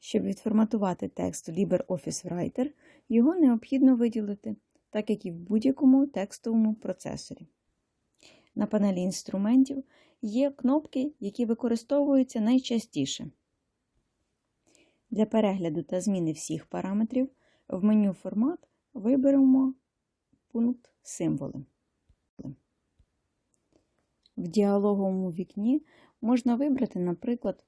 Щоб відформатувати текст у LibreOffice Writer, його необхідно виділити, так як і в будь-якому текстовому процесорі. На панелі інструментів є кнопки, які використовуються найчастіше. Для перегляду та зміни всіх параметрів в меню Формат виберемо пункт Символи. В діалоговому вікні можна вибрати, наприклад,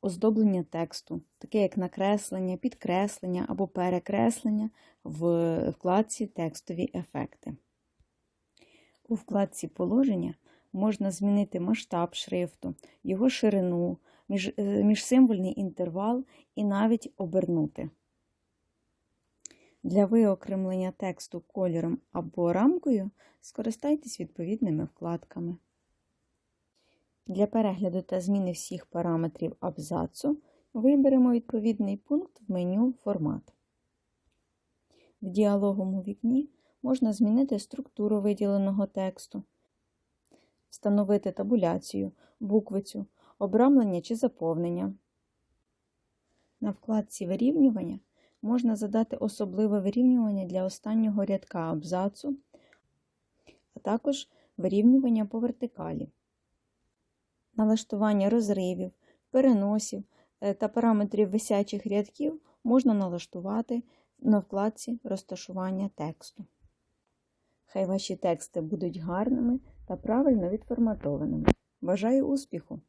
оздоблення тексту, таке як накреслення, підкреслення або перекреслення в вкладці Текстові ефекти. У вкладці Положення можна змінити масштаб шрифту, його ширину, е, міжсимвольний інтервал і навіть обернути. Для виокремлення тексту кольором або рамкою скористайтесь відповідними вкладками. Для перегляду та зміни всіх параметрів абзацу виберемо відповідний пункт в меню Формат. В діалоговому вікні можна змінити структуру виділеного тексту, встановити табуляцію, буквицю, обрамлення чи заповнення. На вкладці Вирівнювання можна задати особливе вирівнювання для останнього рядка абзацу, а також вирівнювання по вертикалі. Налаштування розривів, переносів е, та параметрів висячих рядків можна налаштувати на вкладці розташування тексту. Хай ваші тексти будуть гарними та правильно відформатованими. Бажаю успіху!